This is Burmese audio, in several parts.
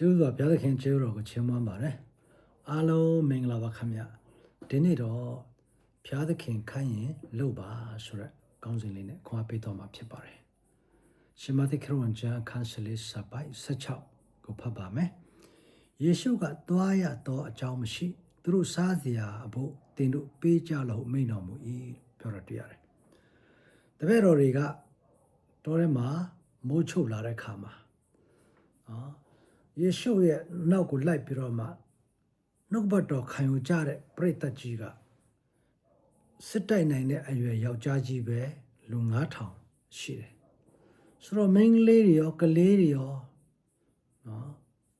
ရှုစွာဘုရားသခင်ကျေးဇူးတော်ကိုချီးမွမ်းပါတယ်အားလုံးမင်္ဂလာပါခင်ဗျဒီနေ့တော့ဘုရားသခင်ခိုင်းရင်လုပ်ပါဆိုရက်ကောင်းစဉ်လေးနဲ့ခွန်အားပေးတော်မှာဖြစ်ပါတယ်ရှမသိခရဝန်ကျမ်းခန်းစလေးစပိုက်16ကိုဖတ်ပါမယ်ယေရှုကသွားရသောအကြောင်းမရှိသူတို့စားစရာအဖို့တင်တို့ပေးကြလို့မိန့်တော်မူ၏ပြောရတွေ့ရတယ်တပည့်တော်တွေကတော်ထဲမှာမိုးချုပ်လာတဲ့ခါမှာနော် ယေရှုရဲ့နောက်ကိုလိုက်ပြီးတော့မှနှုတ်ဘတ်တော်ခံယူကြတဲ့ပရိသတ်ကြီးကစစ်တိုက်နိုင်တဲ့အရွယ်ယောက်ျားကြီးပဲလူ9000ရှိတယ်ဆိုတော့မိန်းကလေးတွေရောကလေးတွေရောနော်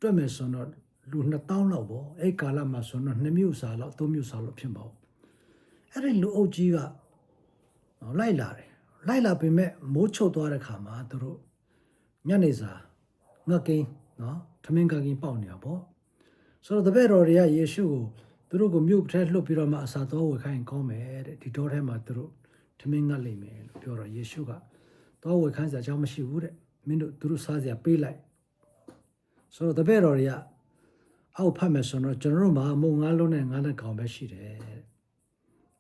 တွက်မယ်ဆိုတော့လူ2000လောက်ပေါ့အဲ့ကာလမှာဆိုတော့2မြို့စာလောက်3မြို့စာလောက်ဖြစ်ပါဘူးအဲ့ဒီလူအုပ်ကြီးကနော်လိုက်လာတယ်လိုက်လာပေမဲ့မိုးချုပ်သွားတဲ့ခါမှာသူတို့ညနေစာငတ်ကင်း နော်ထမင်းကကင်းပေါက်နေတာပေါ့ဆိုတော့တပည့်တော်တွေကယေရှုကိုသူတို့ကိုမြို့ထဲလှုပ်ပြီးတော့မှအစာတော်ဝယ်ခိုင်းကောင်းမယ်တဲ့ဒီတော်ထဲမှာသူတို့ထမင်းငတ်လိမ့်မယ်လို့ပြောတော့ယေရှုကတော်ဝယ်ခိုင်းစရာအကြောင်းမရှိဘူးတဲ့မင်းတို့သူတို့စားစရာပေးလိုက်ဆိုတော့တပည့်တော်တွေကအောက်ဖတ်မယ်ဆိုတော့ကျွန်တော်တို့မှာမုံငါးလုံးနဲ့ငါးလက်ကောင်ပဲရှိတယ်တဲ့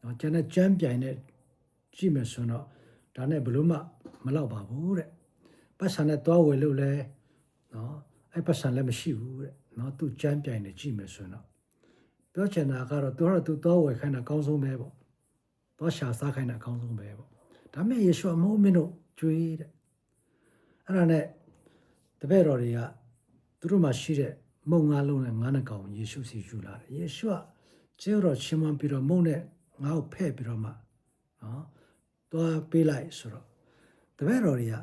နော်ကျွန်တော်ကြမ်းပြိုင်နဲ့ကြည့်မယ်ဆိုတော့ဒါနဲ့ဘလို့မှမလောက်ပါဘူးတဲ့ပတ်စံနဲ့သွားဝယ်လို့လဲနော် အဲ့ပတ်စံလည်းမရှိဘူးတဲ့နော်သူကြမ်းပြိုင်နဲ့ကြည့်မယ်ဆိုတော့ပြောချင်တာကတော့သူကတော့သူသွားဝယ်ခိုင်းတာအကောင်းဆုံးပဲပေါ့သွားရှာစားခိုင်းတာအကောင်းဆုံးပဲပေါ့ဒါမဲ့ယေရှုအမိုးမင်းတို့ကြွေးတဲ့အဲ့ဒါနဲ့တပည့်တော်တွေကသူတို့မှရှိတဲ့မုံငါးလုံးနဲ့ငါးနှကောင်ယေရှုစီယူလာတယ်ယေရှုကကျေးတော်ချင်းမပြီးတော့မုံနဲ့ငါ့ကိုဖဲ့ပြီးတော့မှနော်သွားပေးလိုက်ဆိုတော့တပည့်တော်တွေက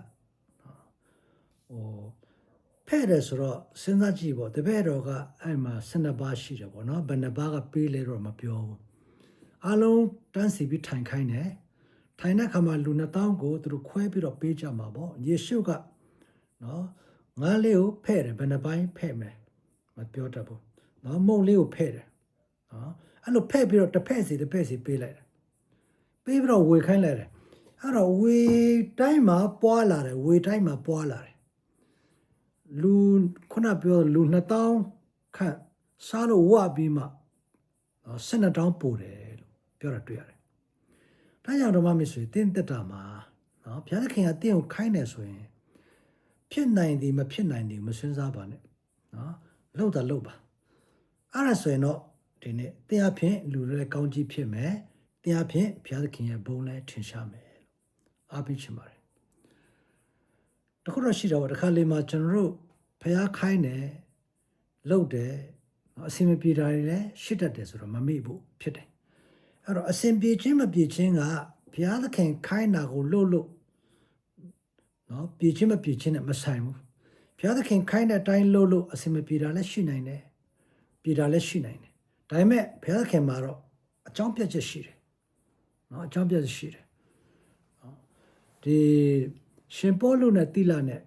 ဟို ဖဲ့တယ်ဆိုတော့စဉ်းစားကြည့်ပေါ့တပည့်တော်ကအဲ့မှာ12ပါးရှိတယ်ပေါ့နော်ဘယ်နှပါးကပေးလဲတော့မပြောဘူးအားလုံးတန်းစီပြီးထိုင်ခိုင်းတယ်ထိုင်တဲ့ခါမှာလူ2000ကိုသူတို့ခွဲပြီးတော့ပေးကြမှာပေါ့ယေရှုကနော်ငါးလေးကိုဖဲ့တယ်ဘယ်နှပိုင်းဖဲ့မယ်မပြောတတ်ဘူးနော်မုံလေးကိုဖဲ့တယ်နော်အဲ့လိုဖဲ့ပြီးတော့တစ်ဖက်စီတစ်ဖက်စီပေးလိုက်တယ်ပေးပြီးတော့ဝေခိုင်းလိုက်တယ်အဲ့တော့ဝေတိုင်းမှာပွာလာတယ်ဝေတိုင်းမှာပွာလာတယ် လူခုနပြောလူ2000ခန့်စားလို့ဝပြီးမှနော်12တောင်းပို့တယ်လို့ပြောတာတွေ့ရတယ်။ဒါကြောင့်ဓမ္မမစ်ဆွေတင်းတက်တာမှာနော်ဘုရားသခင်ကတင့်ကိုခိုင်းတယ်ဆိုရင်ဖြစ်နိုင်သည်မဖြစ်နိုင်သည်မစဉ်းစားပါနဲ့နော်လှုပ်တာလှုပ်ပါအဲ့ဒါဆိုရင်တော့ဒီနေ့တရားဖြင့်လူတွေကောင်းကြီးဖြစ်မယ်တရားဖြင့်ဘုရားသခင်ရဲ့ဘုန်းလဲထင်ရှားမယ်လို့အားပေးချင်ပါတယ် တခုတော့ရှိတော့ဗောတစ်ခါလေမှာကျွန်တော်တို့ဖျားခိုင်းတယ်လှုပ်တယ်နော်အစင်မပြေတာတွေလည်းရှိတတ်တယ်ဆိုတော့မမေ့ဖို့ဖြစ်တယ်အဲ့တော့အစင်ပြေခြင်းမပြေခြင်းကဘုရားသခင်ခိုင်းတာကိုလှုပ်လို့နော်ပြေခြင်းမပြေခြင်းနဲ့မဆိုင်ဘူးဘုရားသခင်ခိုင်းတဲ့အတိုင်းလှုပ်လို့အစင်မပြေတာလည်းရှိနိုင်တယ်ပြေတာလည်းရှိနိုင်တယ်ဒါပေမဲ့ဘုရားသခင်မှာတော့အကြောင်းပြချက်ရှိတယ်နော်အကြောင်းပြချက်ရှိတယ်ဒီ ရှင်ပေါလုနဲ့တိလနဲ့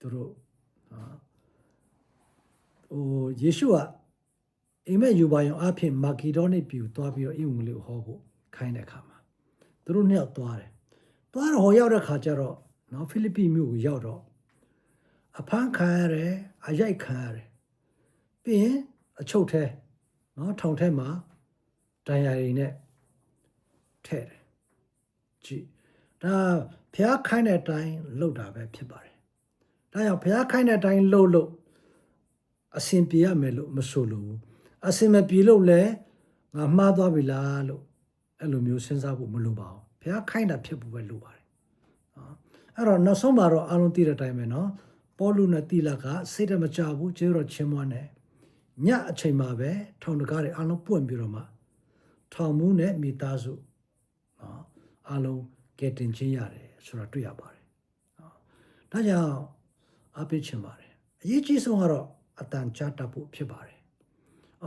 သူတို့ဟာဟိုယေရှုကအိမ်မက်ယူပါယုံအဖြစ်မာကီဒေါနိပြည်ကိုသွားပြီးတော့အင်ဝင်လေးကိုဟောဖို့ခိုင်းတဲ့အခါမှာသူတို့နှစ်ယောက်သွားတယ်သွားတော့ဟောရောက်တဲ့ခါကျတော့နော်ဖိလိပ္ပိမြို့ကိုရောက်တော့အဖမ်းခံရတယ်အရိုက်ခံရတယ်ပြီးရင်အချုပ်ထဲနော်ထောင်ထဲမှာဒဏ်ရာတွေနဲ့ထဲ့တယ်ကြည့် ဒါဘုရားခိုင်းတဲ့အတိုင်းလုပ်တာပဲဖြစ်ပါတယ်။ဒါကြောင့်ဘုရားခိုင်းတဲ့အတိုင်းလုပ်လို့အစဉ်ပြေရမယ်လို့မဆိုလို့ဘူးအစဉ်မပြေလို့လည်းငါမှားသွားပြီလားလို့အဲ့လိုမျိုးစဉ်းစားဖို့မလိုပါဘူး။ဘုရားခိုင်းတာဖြစ်ဖို့ပဲလိုပါတယ်။နော်အဲ့တော့နောက်ဆုံးမှာတော့အလုံးသိတဲ့အတိုင်းပဲနော်။ပေါလုနဲ့တိလကစိတ်တမကြဘူးကျေတော့ချင်းမွန်းတယ်။ညအချိန်မှာပဲထောင်တကားတွေအလုံးပွင့်ပြီးတော့မှထောင်မှုနဲ့မိသားစုနော်အလုံး ကဲတင်ချင်းရတယ်ဆိုတာတွေ့ရပါတယ်နော်ဒါကြောင့်အပိချင်ပါတယ်အရေးကြီးဆုံးကတော့အတန်ကြားတတ်ဖို့ဖြစ်ပါတယ်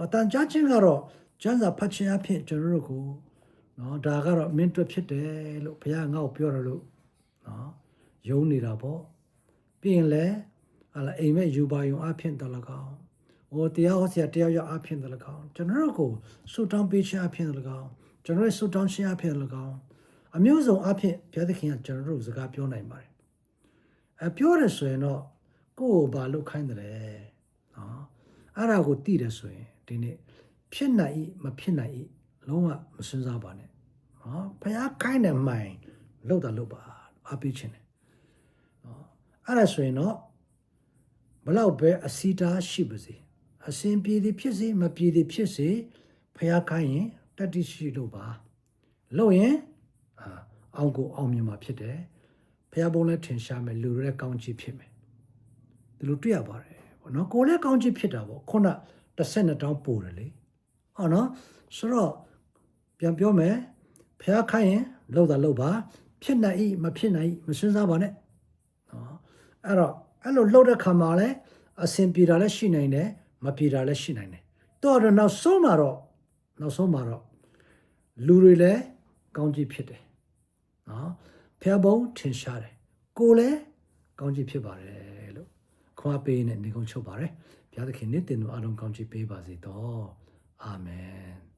အတန်ကြားခြင်းကတော့ကျမ်းစာဖတ်ခြင်းအဖြစ်ကျွန်တော်တို့ကိုနော်ဒါကတော့မင်းတွေ့ဖြစ်တယ်လို့ဘုရားငါ့ကိုပြောတယ်လို့နော်ယုံနေတာပေါ့ပြီးရင်လည်းဟာလာအိမ်မဲ့ယူပါယုံအဖြစ်တလကောင်ဟိုတရားဟောဆရာတရားရောက်အဖြစ်တလကောင်ကျွန်တော်တို့ကိုဆုတောင်းပေးခြင်းအဖြစ်တလကောင်ကျွန်တော်ရဲ့ဆုတောင်းခြင်းအဖြစ်တလကောင် အမျိုးစုံအဖြစ်ဘုရားသခင်ကကျွန်တော်တို့စကားပြောနိုင်ပါတယ်။အပြောရဆိုရင်တော့ကိုယ့်ကိုဘာလုပ်ခိုင်းတယ်လဲ။နအဲ့ဒါကိုသိတယ်ဆိုရင်ဒီနေ့ဖြစ်နိုင်၏မဖြစ်နိုင်၏လုံးဝမစဉ်းစားပါနဲ့နော်ဖះခိုင်းတယ်မှန်လောက်တာလောက်ပါအပေးခြင်းတယ်နော်အဲ့ဒါဆိုရင်တော့ဘလောက်ပဲအစီတာရှိပါစေအစဉ်ပြေသည်ဖြစ်စေမပြေသည်ဖြစ်စေဖះခိုင်းရင်တတိရှိလို့ပါလို့ရင် အာအောင်ကိုအောင်မြင်မှာဖြစ်တယ်ဖះဘုံလည်းထင်ရှားမယ်လူတွေလည်းကောင်းချီးဖြစ်မယ်ဒီလိုတွေ့ရပါတယ်ပေါ့နော်ကိုယ်လည်းကောင်းချီးဖြစ်တာပေါ့ခုန12တောင်းပို့တယ်လေဟောနော်ဆိုတော့ပြန်ပြောမယ်ဖះခိုင်းရင်လောက်တာလောက်ပါဖြစ်နိုင်၏မဖြစ်နိုင်၏မစဉ်းစားပါနဲ့နော်အဲ့တော့အဲ့လိုလှုပ်တဲ့ခါမှာလည်းအဆင်ပြေတာလည်းရှိနိုင်တယ်မပြေတာလည်းရှိနိုင်တယ်တော့တော့နောက်ဆုံးမှာတော့နောက်ဆုံးမှာတော့လူတွေလည်းကောင်းကြည့်ဖြစ်တယ် နော်ဖះဘုံထင်ရှားတယ်ကိုလည်းကောင်းချီးဖြစ်ပါတယ်လို့ခွားပေးနဲ့နေကုန်ချုပ်ပါတယ်ဘုရားသခင်နေ့တင်တော်အားလုံးကောင်းချီးပေးပါစေတော့အာမင်